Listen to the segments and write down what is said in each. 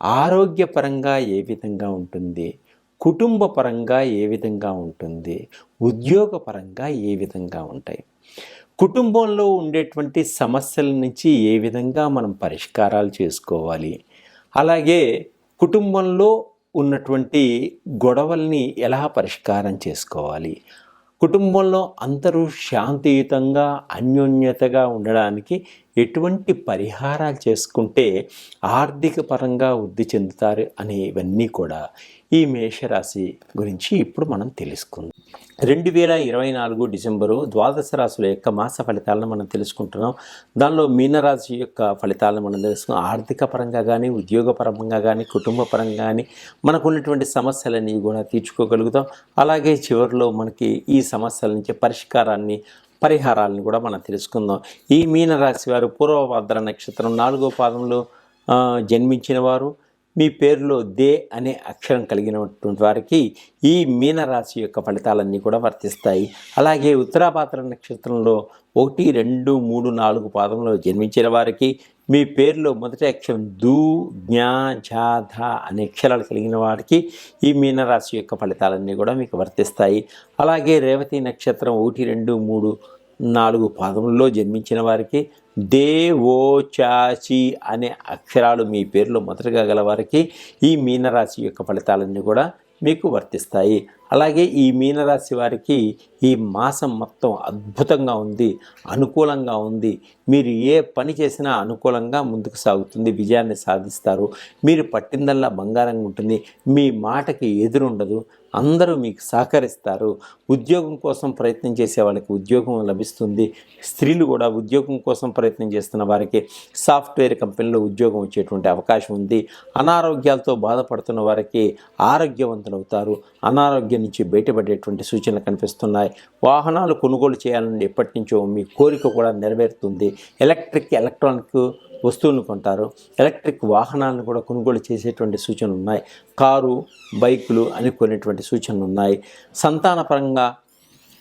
ఆరోగ్యపరంగా ఏ విధంగా ఉంటుంది? కుటుంబ పరంగా ఏ విధంగా ఉంటుంది? ఉద్యోగపరంగా ఏ విధంగా ఉంటాయి? కుటుంబంలో ఉండేటువంటి సమస్యల నుంచి ఏ విధంగా మనం పరిష్కారాలు చేసుకోవాలి? అలాగే కుటుంబంలో ఉన్నటువంటి గొడవల్ని ఎలా పరిష్కారం చేసుకోవాలి? కుటుంబంలో అందరూ శాంతియుతంగా అన్యోన్యతగా ఉండడానికి ఎటువంటి పరిహారాలు చేసుకుంటే ఆర్థిక పరంగా వృద్ధి చెందుతారు అనేవన్నీ కూడా ఈ మేషరాశి గురించి ఇప్పుడు మనం తెలుసుకుందాం. రెండు వేల ఇరవై నాలుగు డిసెంబరు ద్వాదశ రాశుల యొక్క మాస ఫలితాలను మనం తెలుసుకుంటున్నాం. దానిలో మీనరాశి యొక్క ఫలితాలను మనం తెలుసుకున్నాం ఆర్థిక పరంగా కానీ ఉద్యోగపరంగా కానీ కుటుంబ పరంగా కానీ మనకున్నటువంటి సమస్యలన్నీ కూడా తీర్చుకోగలుగుతాం. అలాగే చివరిలో మనకి ఈ సమస్యల నుంచి పరిష్కారాన్ని పరిహారాలను కూడా మనం తెలుసుకుందాం. ఈ మీనరాశి వారు పూర్వభద్ర నక్షత్రం నాలుగో పాదంలో జన్మించిన వారు మీ పేరులో దే అనే అక్షరం కలిగినటువంటి వారికి ఈ మీనరాశి యొక్క ఫలితాలన్నీ కూడా వర్తిస్తాయి. అలాగే ఉత్తరాపాత్ర నక్షత్రంలో ఒకటి రెండు మూడు నాలుగు పాదంలో జన్మించిన వారికి మీ పేరులో మొదటి అక్షరం దూ జ్ఞా ఝా ధ అనే అక్షరాలు కలిగిన వారికి ఈ మీనరాశి యొక్క ఫలితాలన్నీ కూడా మీకు వర్తిస్తాయి. అలాగే రేవతి నక్షత్రం ఒకటి రెండు మూడు నాలుగు పాదముల్లో జన్మించిన వారికి దేవోచాచి అనే అక్షరాలు మీ పేరులో మొదటగా గల వారికి ఈ మీనరాశి యొక్క ఫలితాలన్నీ కూడా మీకు వర్తిస్తాయి. అలాగే ఈ మీనరాశి వారికి ఈ మాసం మొత్తం అద్భుతంగా ఉంది అనుకూలంగా ఉంది. మీరు ఏ పని చేసినా అనుకూలంగా ముందుకు సాగుతుంది విజయాన్ని సాధిస్తారు. మీరు పట్టిందల్లా బంగారంగా ఉంటుంది. మీ మాటకి ఎదురుండదు. అందరూ మీకు సహకరిస్తారు. ఉద్యోగం కోసం ప్రయత్నం చేసే వాళ్ళకి ఉద్యోగం లభిస్తుంది. స్త్రీలు కూడా ఉద్యోగం కోసం ప్రయత్నం చేస్తున్న వారికి సాఫ్ట్వేర్ కంపెనీలో ఉద్యోగం వచ్చేటువంటి అవకాశం ఉంది. అనారోగ్యాలతో బాధపడుతున్న వారికి ఆరోగ్యవంతులవుతారు అనారోగ్యం నుంచి బయటపడేటువంటి సూచనలు కనిపిస్తున్నాయి. వాహనాలు కొనుగోలు చేయాలని ఎప్పటి నుంచో మీ కోరిక కూడా నెరవేరుతుంది. ఎలక్ట్రిక్ ఎలక్ట్రానిక్ వస్తువులను కొంటారు. ఎలక్ట్రిక్ వాహనాలను కూడా కొనుగోలు చేసేటువంటి సూచనలు ఉన్నాయి. కారు బైకులు అని కొనేటువంటి సూచనలు ఉన్నాయి. సంతానపరంగా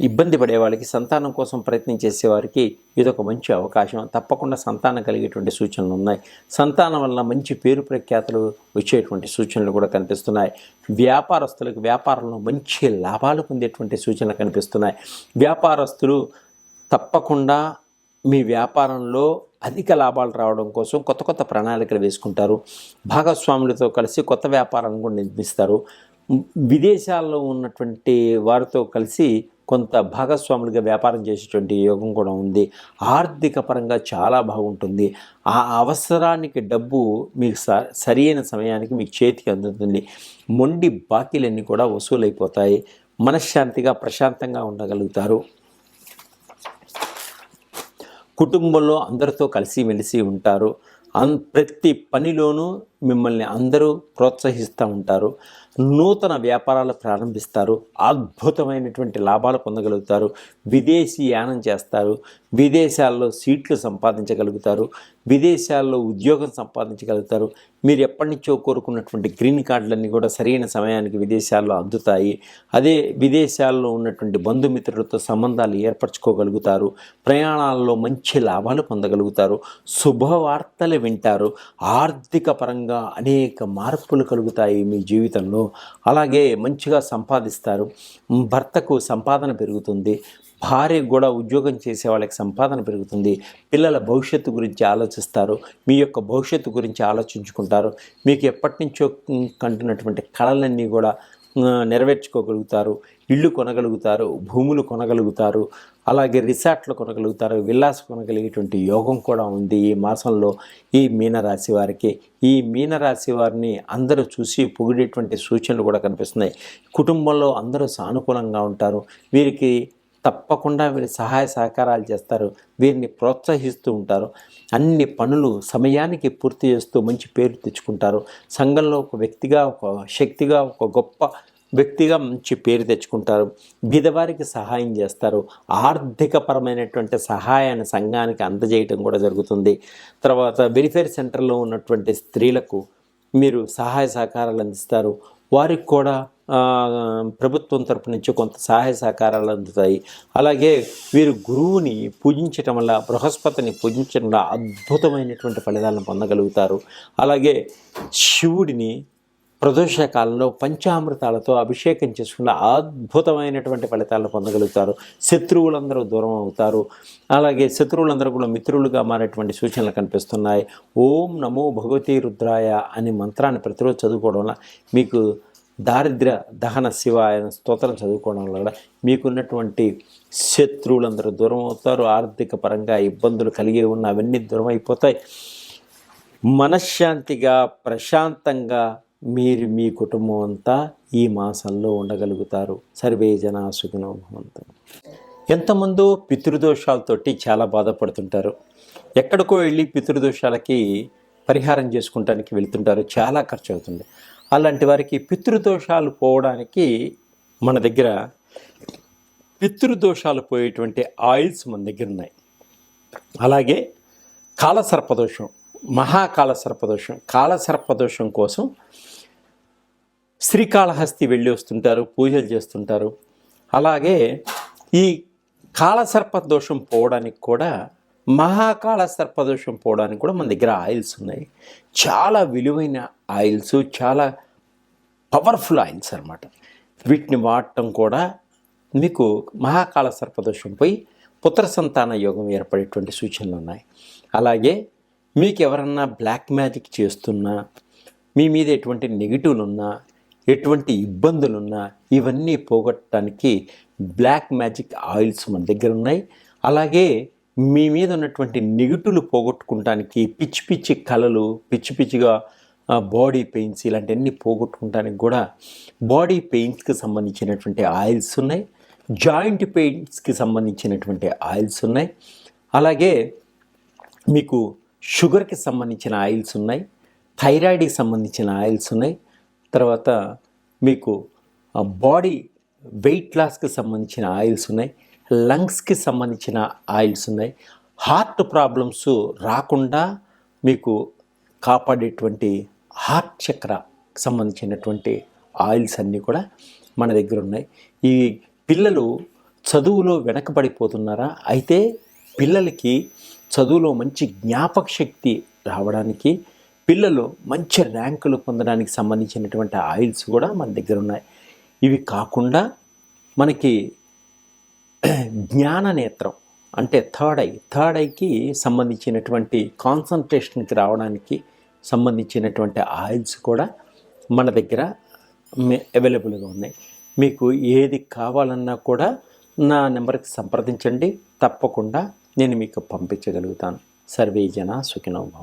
ఇబ్బంది పడే వాళ్ళకి సంతానం కోసం ప్రయత్నం చేసేవారికి ఇదొక మంచి అవకాశం. తప్పకుండా సంతానం కలిగేటువంటి సూచనలు ఉన్నాయి. సంతానం వల్ల మంచి పేరు ప్రఖ్యాతులు వచ్చేటువంటి సూచనలు కూడా కనిపిస్తున్నాయి. వ్యాపారస్తులకు వ్యాపారంలో మంచి లాభాలు పొందేటువంటి సూచనలు కనిపిస్తున్నాయి. వ్యాపారస్తులు తప్పకుండా మీ వ్యాపారంలో అధిక లాభాలు రావడం కోసం కొత్త కొత్త ప్రణాళికలు వేసుకుంటారు. భాగస్వాములతో కలిసి కొత్త వ్యాపారాలను కూడా నిర్మిస్తారు. విదేశాల్లో ఉన్నటువంటి వారితో కలిసి కొంత భాగస్వాములుగా వ్యాపారం చేసేటువంటి యోగం కూడా ఉంది. ఆర్థిక పరంగా చాలా బాగుంటుంది. ఆ అవసరానికి డబ్బు మీకు స సరైన సమయానికి మీకు చేతికి అందుతుంది. మొండి బాకీలన్నీ కూడా వసూలైపోతాయి. మనశ్శాంతిగా ప్రశాంతంగా ఉండగలుగుతారు. కుటుంబంలో అందరితో కలిసిమెలిసి ఉంటారు. అన్ ప్రతి పనిలోనూ మిమ్మల్ని అందరూ ప్రోత్సహిస్తూ ఉంటారు నూతన వ్యాపారాలు ప్రారంభిస్తారు అద్భుతమైనటువంటి లాభాలు పొందగలుగుతారు విదేశీ యానం చేస్తారు విదేశాల్లో సీట్లు సంపాదించగలుగుతారు విదేశాల్లో ఉద్యోగం సంపాదించగలుగుతారు. మీరు ఎప్పటి నుంచో కోరుకున్నటువంటి గ్రీన్ కార్డులన్నీ కూడా సరైన సమయానికి విదేశాల్లో అందుతాయి. అదే విదేశాల్లో ఉన్నటువంటి బంధుమిత్రులతో సంబంధాలు ఏర్పరచుకోగలుగుతారు ప్రయాణాల్లో మంచి లాభాలు పొందగలుగుతారు శుభవార్తలు వింటారు ఆర్థిక పరంగా అనేక మార్పులు కలుగుతాయి మీ జీవితంలో. అలాగే మంచిగా సంపాదిస్తారు. భర్తకు సంపాదన పెరుగుతుంది. భార్య కూడా ఉద్యోగం చేసే వాళ్ళకి సంపాదన పెరుగుతుంది. పిల్లల భవిష్యత్తు గురించి ఆలోచిస్తారు. మీ యొక్క భవిష్యత్తు గురించి ఆలోచించుకుంటారు. మీకు ఎప్పటి నుంచో కంటున్నటువంటి కళలన్నీ కూడా నెరవేర్చుకోగలుగుతారు. ఇళ్ళు కొనగలుగుతారు. భూములు కొనగలుగుతారు. అలాగే రిసార్ట్లు కొనగలుగుతారు విల్లాస్ కొనగలిగేటువంటి యోగం కూడా ఉంది. ఈ మాసంలో ఈ మీనరాశి వారికి ఈ మీనరాశి వారిని అందరూ చూసి పొగిడేటువంటి సూచనలు కూడా కనిపిస్తున్నాయి. కుటుంబంలో అందరూ సానుకూలంగా ఉంటారు. వీరికి తప్పకుండా వీరి సహాయ సహకారాలు చేస్తారు. వీరిని ప్రోత్సహిస్తూ ఉంటారు. అన్ని పనులు సమయానికి పూర్తి చేస్తూ మంచి పేరు తెచ్చుకుంటారు. సంఘంలో ఒక వ్యక్తిగా ఒక శక్తిగా ఒక గొప్ప వ్యక్తిగా మంచి పేరు తెచ్చుకుంటారు బీదవారికి సహాయం చేస్తారు ఆర్థికపరమైనటువంటి సహాయాన్ని సంఘానికి అందజేయటం కూడా జరుగుతుంది. తర్వాత వెరిఫేర్ సెంటర్లో ఉన్నటువంటి స్త్రీలకు మీరు సహాయ సహకారాలు అందిస్తారు. వారికి కూడా ప్రభుత్వం తరపు నుంచి కొంత సహాయ సహకారాలు అందుతాయి. అలాగే వీరు గురువుని పూజించటం వల్ల బృహస్పతిని పూజించడం వల్ల అద్భుతమైనటువంటి ఫలితాలను పొందగలుగుతారు. అలాగే శివుడిని ప్రదోష కాలంలో పంచామృతాలతో అభిషేకం చేసుకున్న అద్భుతమైనటువంటి ఫలితాలను పొందగలుగుతారు. శత్రువులందరూ దూరం అవుతారు. అలాగే శత్రువులందరూ కూడా మిత్రులుగా మారేటువంటి సూచనలు కనిపిస్తున్నాయి. ఓం నమో భగవతి రుద్రాయ అనే మంత్రాన్ని ప్రతిరోజు చదువుకోవడం వల్ల మీకు దారిద్ర్య దహన శివ స్తోత్రం చదువుకోవడం వల్ల కూడా మీకున్నటువంటి శత్రువులందరూ దూరం అవుతారు. ఆర్థిక పరంగా ఇబ్బందులు కలిగి ఉన్న అవన్నీ దూరం అయిపోతాయి. మనశ్శాంతిగా ప్రశాంతంగా మీరు మీ కుటుంబం అంతా ఈ మాసంలో ఉండగలుగుతారు. సర్వే జన సుఖినో భవంతు. ఎంతమందో పితృదోషాలతోటి చాలా బాధపడుతుంటారు. ఎక్కడికో వెళ్ళి పితృదోషాలకి పరిహారం చేసుకుంటానికి వెళ్తుంటారు. చాలా ఖర్చు అవుతుంది అలాంటి వారికి పితృదోషాలు పోవడానికి మన దగ్గర పితృదోషాలు పోయేటువంటి ఆయిల్స్ మన దగ్గర ఉన్నాయి. అలాగే కాలసర్పదోషం మహాకాల సర్పదోషం కాలసర్పదోషం కోసం శ్రీకాళహస్తి వెళ్ళి వస్తుంటారు పూజలు చేస్తుంటారు. అలాగే ఈ కాళసర్ప దోషం పోవడానికి కూడా మహాకాళ సర్పదోషం పోవడానికి కూడా మన దగ్గర ఆయిల్స్ ఉన్నాయి. చాలా విలువైన ఆయిల్స్ చాలా పవర్ఫుల్ ఆయిల్స్ అన్నమాట. వీటిని వాడటం కూడా మీకు మహాకాళ సర్పదోషం పోయి పుత్ర సంతాన యోగం ఏర్పడేటువంటి సూచనలు ఉన్నాయి. అలాగే మీకు ఎవరన్నా బ్లాక్ మ్యాజిక్ చేస్తున్నా మీ మీద ఎటువంటి నెగిటివ్లు ఉన్నా ఎటువంటి ఇబ్బందులున్నా ఇవన్నీ పోగొట్టడానికి బ్లాక్ మ్యాజిక్ ఆయిల్స్ మన దగ్గర ఉన్నాయి. అలాగే మీ మీద ఉన్నటువంటి నెగిటివ్లు పోగొట్టుకుంటానికి పిచ్చి పిచ్చి కళలు పిచ్చి పిచ్చిగా బాడీ పెయిన్స్ ఇలాంటివన్నీ పోగొట్టుకుంటానికి కూడా బాడీ పెయిన్స్కి సంబంధించినటువంటి ఆయిల్స్ ఉన్నాయి. జాయింట్ పెయిన్స్కి సంబంధించినటువంటి ఆయిల్స్ ఉన్నాయి. అలాగే మీకు షుగర్కి సంబంధించిన ఆయిల్స్ ఉన్నాయి. థైరాయిడ్కి సంబంధించిన ఆయిల్స్ ఉన్నాయి. తర్వాత మీకు బాడీ వెయిట్ లాస్కి సంబంధించిన ఆయిల్స్ ఉన్నాయి లంగ్స్కి సంబంధించిన ఆయిల్స్ ఉన్నాయి. హార్ట్ ప్రాబ్లమ్స్ రాకుండా మీకు కాపాడేటువంటి హార్ట్ చక్రకి సంబంధించినటువంటి ఆయిల్స్ అన్నీ కూడా మన దగ్గర ఉన్నాయి. ఈ పిల్లలు చదువులో వెనకబడిపోతున్నారా? అయితే పిల్లలకి చదువులో మంచి జ్ఞాపక శక్తి రావడానికి పిల్లలు మంచి ర్యాంకులు పొందడానికి సంబంధించినటువంటి ఆయిల్స్ కూడా మన దగ్గర ఉన్నాయి. ఇవి కాకుండా మనకి జ్ఞాన నేత్రం అంటే థర్డ్ ఐ థర్డ్ ఐకి సంబంధించినటువంటి కాన్సన్ట్రేషన్కి రావడానికి సంబంధించినటువంటి ఆయిల్స్ కూడా మన దగ్గర అవైలబుల్గా ఉన్నాయి. మీకు ఏది కావాలన్నా కూడా నా నెంబర్కి సంప్రదించండి. తప్పకుండా నేను మీకు పంపించగలుగుతాను. సర్వే జన సుఖినోభవం